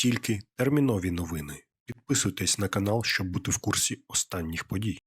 Тільки термінові новини. Підписуйтесь на канал, щоб бути в курсі останніх подій.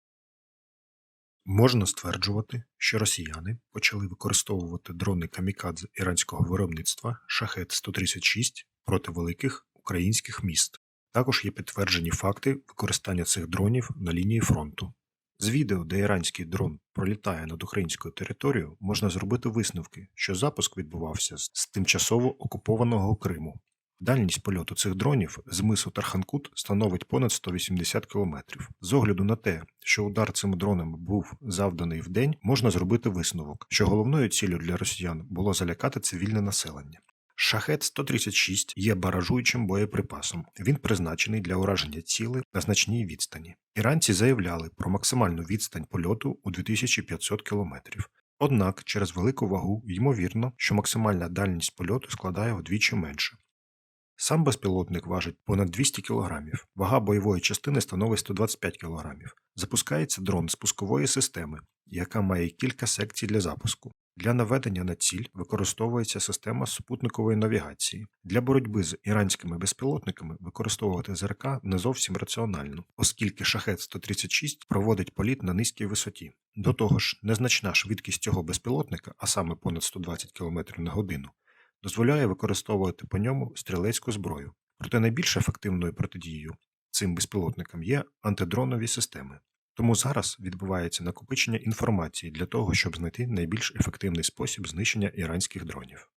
Можна стверджувати, що росіяни почали використовувати дрони камікадзе іранського виробництва Шахет-136 проти великих українських міст. Також є підтверджені факти використання цих дронів на лінії фронту. З відео, де іранський дрон пролітає над українською територією, можна зробити висновки, що запуск відбувався з тимчасово окупованого Криму. Дальність польоту цих дронів з мису Тарханкут становить понад 180 км. З огляду на те, що удар цими дронами був завданий в день, можна зробити висновок, що головною ціллю для росіян було залякати цивільне населення. Шахет 136 є баражуючим боєприпасом. Він призначений для ураження цілей на значній відстані. Іранці заявляли про максимальну відстань польоту у 2500 км. Однак через велику вагу ймовірно, що максимальна дальність польоту складає вдвічі менше. Сам безпілотник важить понад 200 кг, вага бойової частини становить 125 кг. Запускається дрон з пускової системи, яка має кілька секцій для запуску. Для наведення на ціль використовується система супутникової навігації. Для боротьби з іранськими безпілотниками використовувати ЗРК не зовсім раціонально, оскільки шахет 136 проводить політ на низькій висоті. До того ж, незначна швидкість цього безпілотника, а саме понад 120 км на годину, дозволяє використовувати по ньому стрілецьку зброю. Проте найбільш ефективною протидією цим безпілотникам є антидронові системи. Тому зараз відбувається накопичення інформації для того, щоб знайти найбільш ефективний спосіб знищення іранських дронів.